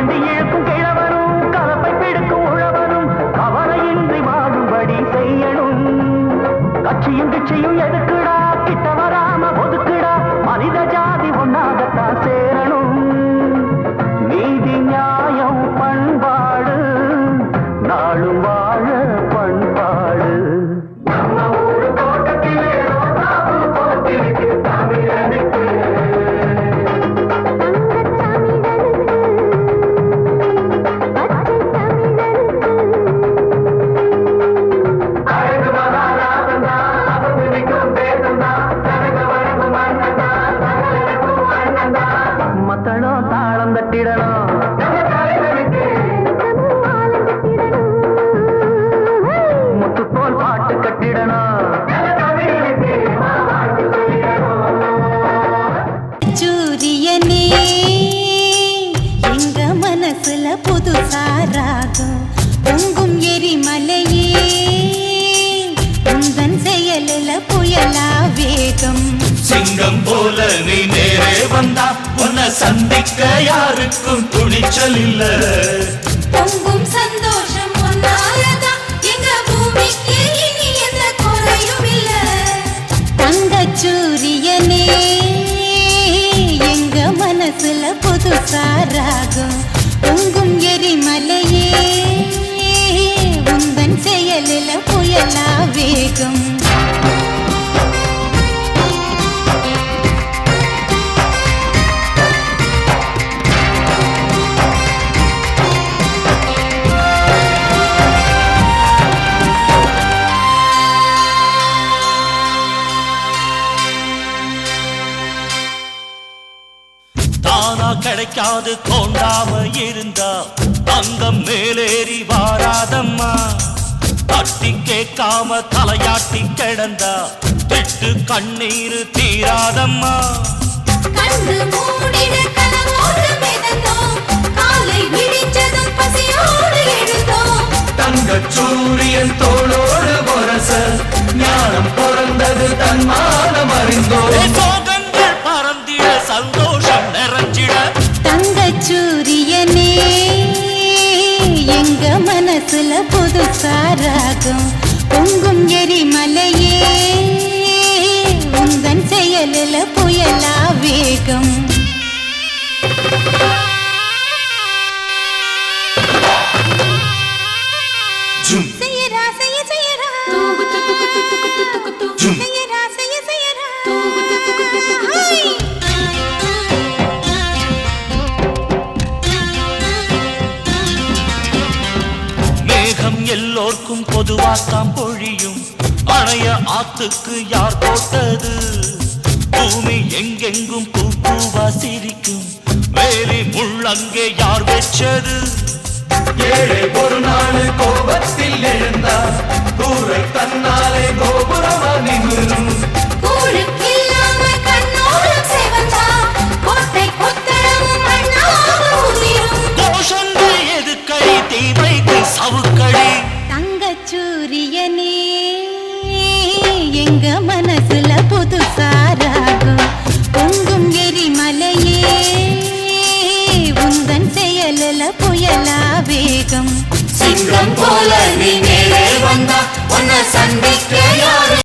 வண்டி இழுக்கும் கிழவனும் கலப்பை பிடிக்கும் உழவனும் கவலையின்றி வாழும்படி செய்யணும். கட்சியும் கிட்சியும் எதுக்குடா தாளம் தட்டிடணும் தமிழ் ஆலங்கத்திடணும் முத்து போல் பாட்டு கட்டிடணும். சூரியனே எங்க மனசுல புதுசா ராகம் பொங்கும் எரிமலையே உந்தன் செயலில் புயலா வேகம். சிங்கம் போல நீ நேரே வந்தா உன்னை சந்திக்க யாருக்கும் துணிச்சல் இல்ல. பொங்கும் சந்தோஷம் சூரியனே எங்க மனசுல பொங்கும் எரிமலையே உந்தன் செயலில புயலா வேகம். தானா கிடைக்காது தோண்டாம இருந்தா தங்கம் மேலேறி வாராதம்மா. தட்டி கேட்காம தலையாட்டி கிடந்தா திட்டு கண்ணீர் தீராதம்மா. கண்டு மூடிட கனவோடு மிதந்தோம். காலை விடிஞ்சதும் பசியோடு எழுந்தோம். சூரியன் தோளோடு பொரச ஞானம் பிறந்தது தன்மானம் அறிந்தோ மனசுல புதுசா ராகம். பொங்கும் எரிமலையே உந்தன் செயலில் புயலா வேகம். ஜும். செய்யரா செய்ய செய்யரா ஜும் செய்யரா செய்ய செய்யரா எல்லோர்க்கும் பொதுவாத்தாம் பொழியும். பழைய ஆத்துக்கு யார் போட்டது? பூமி எங்கெங்கும் பூ பூவா சிரிக்கும். வேலி முள்ளங்கே யார் வெச்சது? ஏழை ஒரு நாள் கோபத்தில் எழுந்தார். கூரை தன்னாலே கோபுரமா நிமிரும். எங்க மனசுல புது சாராகும். பொங்கும் எரிமலையே உந்தன் செயலில் புயலா வேகம். சிங்கம் போல நீ மேலே வந்தா உன்னை சந்திக்க யாரு